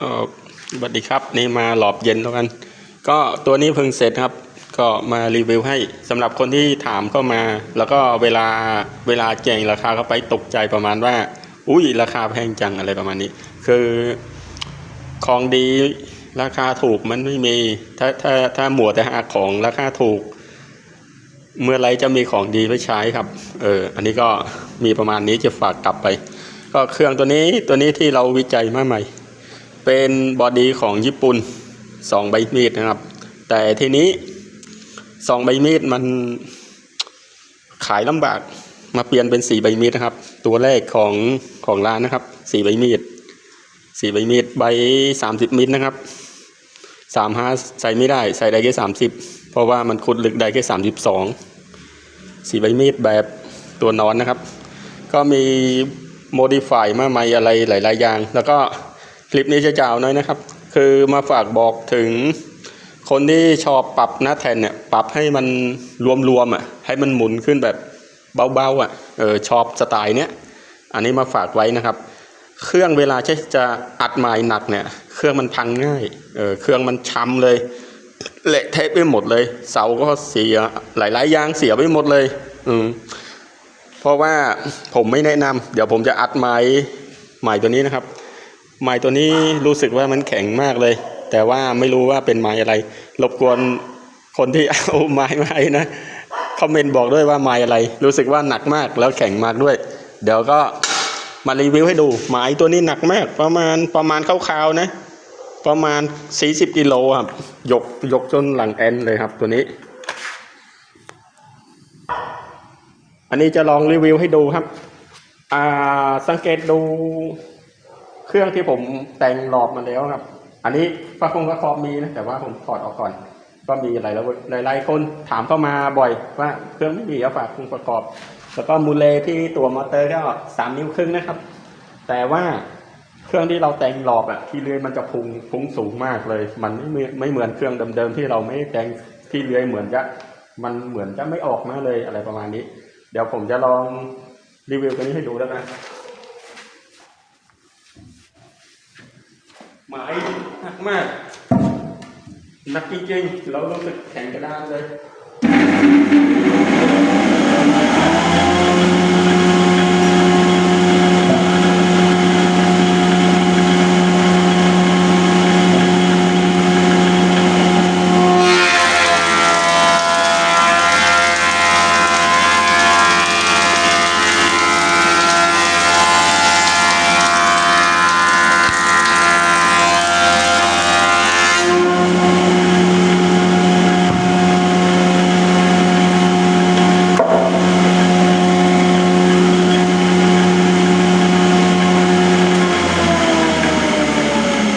เออสวัสดีครับนี่มาหลอบเย็นแล้วกัน ก็ตัวนี้เพิ่งเสร็จครับ ก็มารีวิวให้สำหรับคนที่ถามเข้ามา แล้วก็เวลาเวลาแจ้งราคาเข้าไปตกใจประมาณว่า อุ้ยราคาแพงจังอะไรประมาณนี้ คือของดีราคาถูกมันไม่มี ถ้าถ้าถ้าหมวดแต่หาของราคาถูก เมื่อไรจะมีของดีไปใช้ครับ เออ อันนี้ก็มีประมาณนี้จะฝากกลับไป ก็เครื่องตัวนี้ตัวนี้ที่เราวิจัยมาใหม่ เป็นบอดี้ของญี่ปุ่นสองใบมีดนะครับ แต่ทีนี้สองใบมีดมันขายลำบากมาเปลี่ยนเป็นสี่ใบมีดนะครับ ตัวแรกของของร้านนะครับสี่ใบมีดสี่ใบมีดใบสามสิบมิลนะครับสามห้าใส่ไม่ได้ใส่ได้แค่สามสิบเพราะว่ามันขุดลึกได้แค่สามสิบสองสี่ใบมีดแบบตัวนอนนะครับ ก็มีโมดิฟายมาใหม่อะไรหลาย ๆ อย่าง แล้วก็ คลิปนี้จะจาวน้อยนะครับ คือมาฝากบอกถึงคนที่ชอบปรับหน้าแทนเนี่ยปรับให้มันรวมๆอะให้มันหมุนขึ้นแบบเบาๆอะเออชอบสไตล์เนี้ยอันนี้มาฝากไว้นะครับ เครื่องเวลาใช้จะอัดไม้หนักเนี่ย เครื่องมันพังง่ายเออเครื่องมันช้ำเลยเละเทะไปหมดเลย เสาก็เสียหลายๆอย่างเสียไปหมดเลย อืมเพราะว่าผมไม่แนะนำเดี๋ยวผมจะอัดไม้ไม้ตัวนี้นะครับ ไม้ตัวนี้รู้สึกว่ามันแข็งมากเลย แต่ว่าไม่รู้ว่าเป็นไม้อะไร รบกวนคนที่เอาไม้มาให้นะคอมเมนต์บอกด้วยว่าไม้อะไร รู้สึกว่าหนักมากแล้วแข็งมากด้วย เดี๋ยวก็มารีวิวให้ดูไม้ตัวนี้หนักมาก ประมาณประมาณคร่าวๆนะ ประมาณ 40กิโลครับ ยกยกจนหลังแอนเลยครับตัวนี้ อันนี้จะลองรีวิวให้ดูครับ อ่าสังเกตดู เครื่องที่ผมแต่งหลอบมาแล้วครับ อันนี้ฟ้าคงฟ้าคอมมีนะแต่ว่าผมถอดออกก่อน ก็มีหลายหลายหลายๆคนถามเข้ามาบ่อยว่าเครื่องไม่มีเอาฝากคุงประกอบ แล้วก็มูลเลที่ตัวมอเตอร์ก็สามนิ้วครึ่งนะครับ แต่ว่าเครื่องที่เราแต่งหลอบอะที่เลื้อยมันจะพุงพุงสูงมากเลย มันไม่เมือไม่เหมือนเครื่องเดิมๆที่เราไม่แต่งที่เลื้อยเหมือนจะมันเหมือนจะไม่ออกมาเลยอะไรประมาณนี้ เดี๋ยวผมจะลองรีวิวตัวนี้ให้ดูแล้วกัน หมายหนักมากหนักจริงๆเรารู้สึกแข็งกระด้างเลย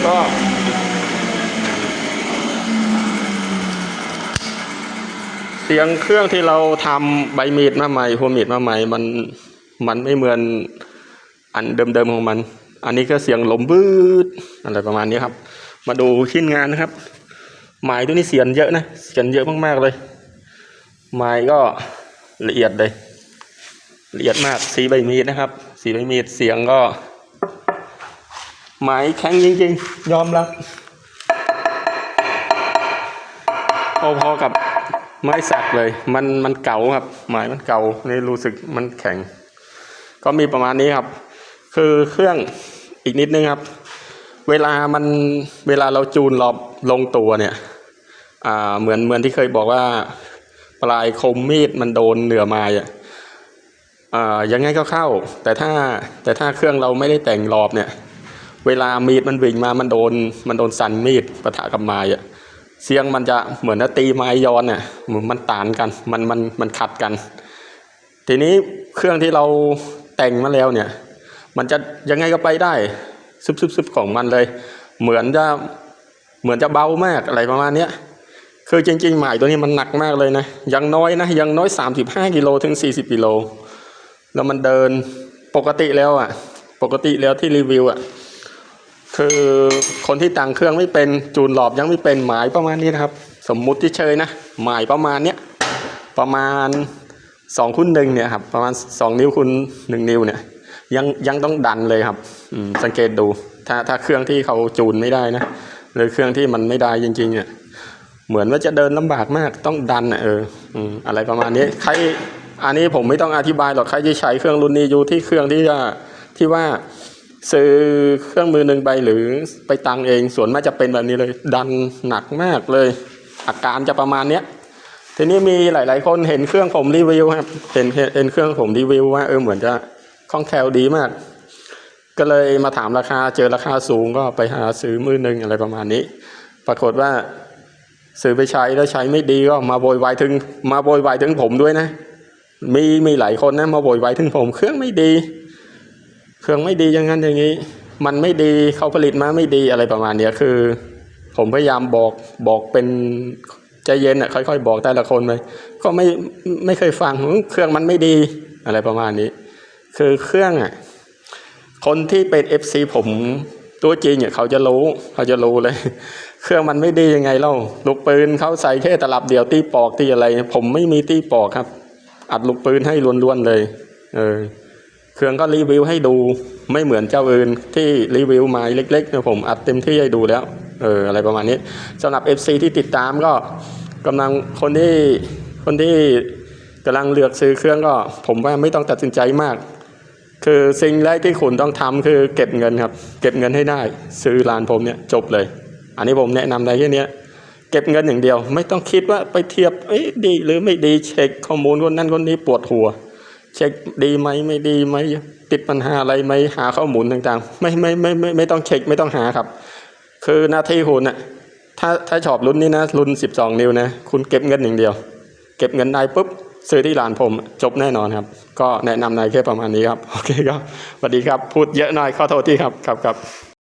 ก็เสียงเครื่องที่เราทำใบมีดมาใหม่หัวมีดมาใหม่มันมันไม่เหมือนอันเดิมๆของมัน อันนี้ก็เสียงลมบืดอะไรประมาณนี้ครับ มาดูชิ้นงานนะครับไม้ตัวนี้เสียนเยอะนะเสียนเยอะมากๆเลยไม้ก็ละเอียดเลย ละเอียดมากสีใบมีดนะครับ สีใบมีดเสียงก็ไม้แข็งจริงๆ ยอมรับพอๆกับ ไม้สักเลย มันมันเก่าครับไม้มันเก่านี่รู้สึกมันแข็ง ก็มีประมาณนี้ครับ คือเครื่องอีกนิดนึงครับ เวลามันเวลาเราจูนรอบลงตัวเนี่ย อ่าเหมือนเหมือนที่เคยบอกว่าปลายคมมีดมันโดนเหนือไม้อะอ่ายังไงก็เข้า แต่ถ้าแต่ถ้าเครื่องเราไม่ได้แต่งรอบเนี่ย เวลามีดมันวิ่งมามันโดนมันโดนสันมีดปะทะกับไม้อะ เสียงมันจะเหมือนจะตีไม้ย้อนเนี่ยมันต่านกันมันมันมันขัดกัน ทีนี้เครื่องที่เราแต่งมาแล้วเนี่ย มันจะยังไงก็ไปได้ซึบๆๆของมันเลย เหมือนจะเหมือนจะเบามากอะไรประมาณเนี้ยคือจริงๆหมายตัวนี้มันหนักมากเลยนะยังน้อยนะยังน้อย 35กิโลถึง 40กิโลแล้วมันเดินปกติแล้วอะ ปกติแล้วที่รีวิวอะ คือคนที่ต่างเครื่องไม่เป็นจูนหลอบยังไม่เป็นหมายประมาณนี้นะครับ สมมุติที่เชยนะ หมายประมาณเนี้ยประมาณสองคูณหนึ่งเนี่ยครับประมาณสองนิ้วคูณหนึ่งนิ้วเนี่ยยังยังต้องดันเลยครับสังเกตดูถ้าถ้าเครื่องที่เขาจูนไม่ได้นะหรือเครื่องที่มันไม่ได้จริงๆอะเหมือนว่าจะเดินลำบากมากต้องดันเอออะไรประมาณนี้ใครอันนี้ผมไม่ต้องอธิบายหรอกใครที่ใช้เครื่องรุ่นนี้อยู่ที่เครื่องที่ว่าที่ว่า ซื้อเครื่องมือหนึ่งไปหรือไปตังเองส่วนมากจะเป็นแบบนี้เลย ดันหนักมากเลย อาการจะประมาณเนี้ยทีนี้มีหลาย ๆ คนเห็นเครื่องผมรีวิวครับเห็นเห็นเห็นเครื่องผมรีวิวว่าเออเหมือนจะคล่องแคล่วดีมาก ก็เลยมาถามราคาเจอราคาสูงก็ไปหาซื้อมือหนึ่งอะไรประมาณนี้ ปรากฏว่าซื้อไปใช้แล้วใช้ไม่ดีก็มาโวยวายถึงมาโวยวายถึงผมด้วยนะ มีมีหลายคนนะมาโวยวายถึงผมเครื่องไม่ดี เครื่องไม่ดีอย่างนั้นอย่างนี้ มันไม่ดีเขาผลิตมาไม่ดีอะไรประมาณเนี้ยคือ ผมพยายามบอกบอกเป็นใจเย็นอะค่อยๆ บอกแต่ละคนไปก็ไม่ไม่เคยฟังเครื่องมันไม่ดีอะไรประมาณนี้ คือเครื่องอะคนที่เป็น FC ผมตัวจริงเนี่ยเขาจะรู้เขาจะรู้เลย เครื่องมันไม่ดียังไงเล่าลูกปืนเขาใส่แค่ตลับเดียวตีปอกตีอะไร ผมไม่มีตีปอกครับ อัดลูกปืนให้ล้วนๆเลย เออ เครื่องก็รีวิวให้ดูไม่เหมือนเจ้าอื่นที่รีวิวมาเล็กๆเนี่ยผมอัดเต็มที่ให้ดูแล้วเอออะไรประมาณนี้สำหรับ FC ที่ติดตามก็กำลังคนที่คนที่กำลังเลือกซื้อเครื่องก็ผมว่าไม่ต้องตัดสินใจมาก คือสิ่งแรกที่คุณต้องทำคือเก็บเงินครับ เก็บเงินให้ได้ซื้อร้านผมเนี่ยจบเลย อันนี้ผมแนะนำได้แค่นี้เก็บเงินอย่างเดียว ไม่ต้องคิดว่าไปเทียบเอ้ยดีหรือไม่ดีเช็คข้อมูลคนนั้นคนนี้ปวดหัว เช็คดีไหมไม่ดีไหมติดปัญหาอะไรไหมหาข้อมูลต่างๆ ไม่ไม่ไม่ไม่ไม่ต้องเช็คไม่ต้องหาครับ คือหน้าที่คุณน่ะถ้าถ้าชอบรุ่นนี้นะรุ่น 12 นิ้วนะคุณเก็บเงินอย่างเดียว เก็บเงินได้ปุ๊บซื้อที่ร้านผมจบแน่นอนครับ ก็แนะนำนายแค่ประมาณนี้ครับ โอเคครับสวัสดีครับ พูดเยอะหน่อยขอโทษที่ครับครับครับ